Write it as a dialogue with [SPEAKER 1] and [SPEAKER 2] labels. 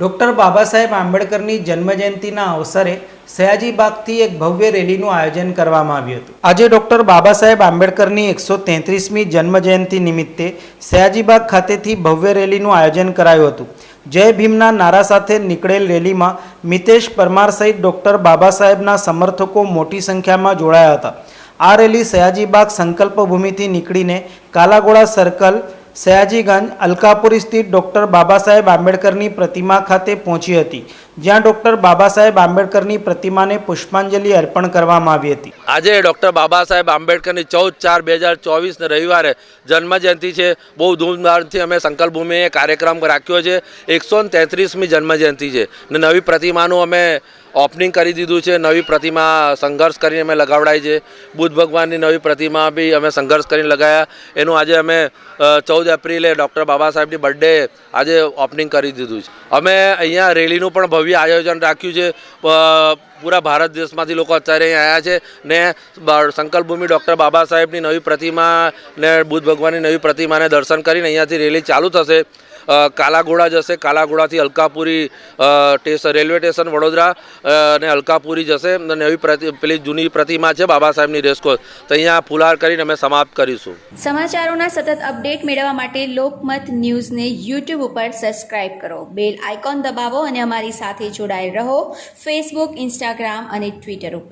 [SPEAKER 1] Doctor Baba Saheb આંબેડકરની જન્મજયંતિના અવસરે સયાજીબાગથી એક ભવ્ય રેલીનું આયોજન કરવામાં આવ્યું હતું. આજે ડૉક્ટર બાબા સાહેબ આંબેડકરની એકસો તેત્રીસમી જન્મજયંતિ નિમિત્તે સયાજીબાગ ખાતેથી ભવ્ય રેલીનું આયોજન કરાયું હતું. જય ભીમના નારા સાથે નીકળેલ રેલીમાં મિતેશ પરમાર સહિત ડૉક્ટર બાબા સાહેબના સમર્થકો મોટી સંખ્યામાં જોડાયા હતા. આ રેલી સયાજીબાગ સંકલ્પ ભૂમિથી નીકળીને કાલાગોળા સર્કલ સયાજીગંજ અલકાપુરી સ્થિત ડૉક્ટર બાબા આંબેડકરની પ્રતિમા ખાતે પહોંચી હતી. જ્યાં ડૉક્ટર બાબા સાહેબ આંબેડકરની પ્રતિમાને પુષ્પાંજલિ અર્પણ કરવામાં આવી હતી.
[SPEAKER 2] આજે ડૉક્ટર બાબા સાહેબ આંબેડકરની ચૌદ ચાર બે હજાર ચોવીસને રવિવારે જન્મજયંતિ છે. બહુ ધૂમધામથી અમે સંકલ્પભૂમિએ કાર્યક્રમ રાખ્યો છે. એકસો તેત્રીસમી જન્મજયંતિ છે. ને નવી પ્રતિમાનું અમે ઓપનિંગ કરી દીધું છે, નવી પ્રતિમા સંઘર્ષ કરીને અમે લગાવડાવી છે. બુદ્ધ ભગવાનની નવી પ્રતિમા બી અમે સંઘર્ષ કરીને લગાવ્યા એનું આજે અમે ચૌદ એપ્રિલે ડૉક્ટર બાબા સાહેબની બર્થડે આજે ઓપનિંગ કરી દીધું છે. અમે અહીંયા રેલીનું પણ ભવ્ય આયોજન રાખ્યું છે. પૂરા ભારત દેશમાંથી લોકો અત્યારે આવ્યા છે ને સંકલ્પભૂમિ ડૉક્ટર બાબા સાહેબની નવી પ્રતિમા ને બુદ્ધ ભગવાનની નવી પ્રતિમાને દર્શન કરીને અહીંયાથી રેલી ચાલુ થશે. કાલાઘોડા જશે. કાલાઘોડાથી Alkapuri station railway station Vadodara અને અલકાપુરી જશે. નવી પ્રતિ, પેલી જૂની પ્રતિમા છે બાબા સાહેબની રેસકોર્સ તો અહીંયા ફુલાર કરીને અમે સમાપ્ત કરીશું.
[SPEAKER 3] સમાચારોના સતત અપડેટ મેળવવા માટે લોકમત ન્યૂઝને યુટ્યુબ ઉપર સબસ્ક્રાઇબ કરો. બેલ આઇકોન દબાવો અને અમારી સાથે જોડાયેલ રહો. ફેસબુક ઇન્સ્ટાગ્રામ અને ટ્વિટર ઉપર.